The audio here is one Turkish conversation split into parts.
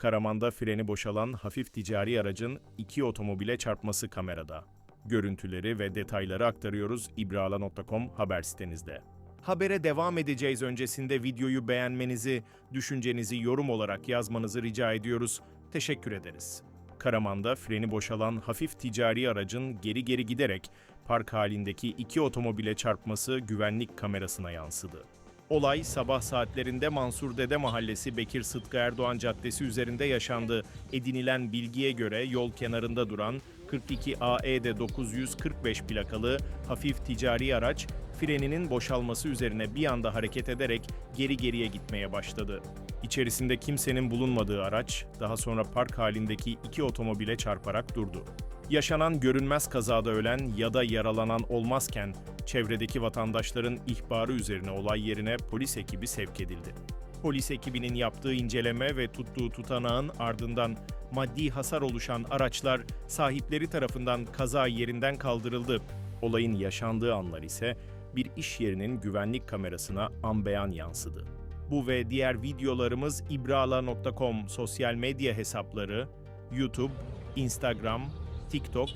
Karaman'da freni boşalan hafif ticari aracın iki otomobile çarpması kamerada. Görüntüleri ve detayları aktarıyoruz ibrala.com haber sitenizde. Habere devam edeceğiz öncesinde videoyu beğenmenizi, düşüncenizi yorum olarak yazmanızı rica ediyoruz. Teşekkür ederiz. Karaman'da freni boşalan hafif ticari aracın geri geri giderek park halindeki iki otomobile çarpması güvenlik kamerasına yansıdı. Olay sabah saatlerinde Mansur Dede Mahallesi Bekir Sıtkı Erdoğan Caddesi üzerinde yaşandı. Edinilen bilgiye göre yol kenarında duran 42 AE'de 945 plakalı hafif ticari araç freninin boşalması üzerine bir anda hareket ederek geri geriye gitmeye başladı. İçerisinde kimsenin bulunmadığı araç daha sonra park halindeki iki otomobile çarparak durdu. Yaşanan görünmez kazada ölen ya da yaralanan olmazken çevredeki vatandaşların ihbarı üzerine olay yerine polis ekibi sevk edildi. Polis ekibinin yaptığı inceleme ve tuttuğu tutanağın ardından maddi hasar oluşan araçlar sahipleri tarafından kaza yerinden kaldırıldı. Olayın yaşandığı anlar ise bir iş yerinin güvenlik kamerasına an beyan yansıdı. Bu ve diğer videolarımız ibrala.com sosyal medya hesapları, YouTube, Instagram, TikTok,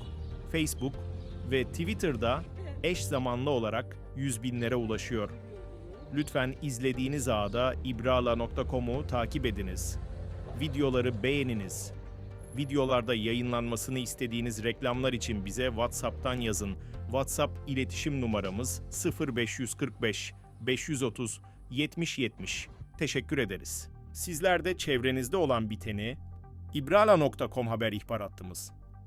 Facebook ve Twitter'da eş zamanlı olarak yüz binlere ulaşıyor. Lütfen izlediğiniz ağda ibrala.com'u takip ediniz. Videoları beğeniniz. Videolarda yayınlanmasını istediğiniz reklamlar için bize WhatsApp'tan yazın. WhatsApp iletişim numaramız 0545 530 70 70. Teşekkür ederiz. Sizler de çevrenizde olan biteni ibrala.com haber ihbar hattımız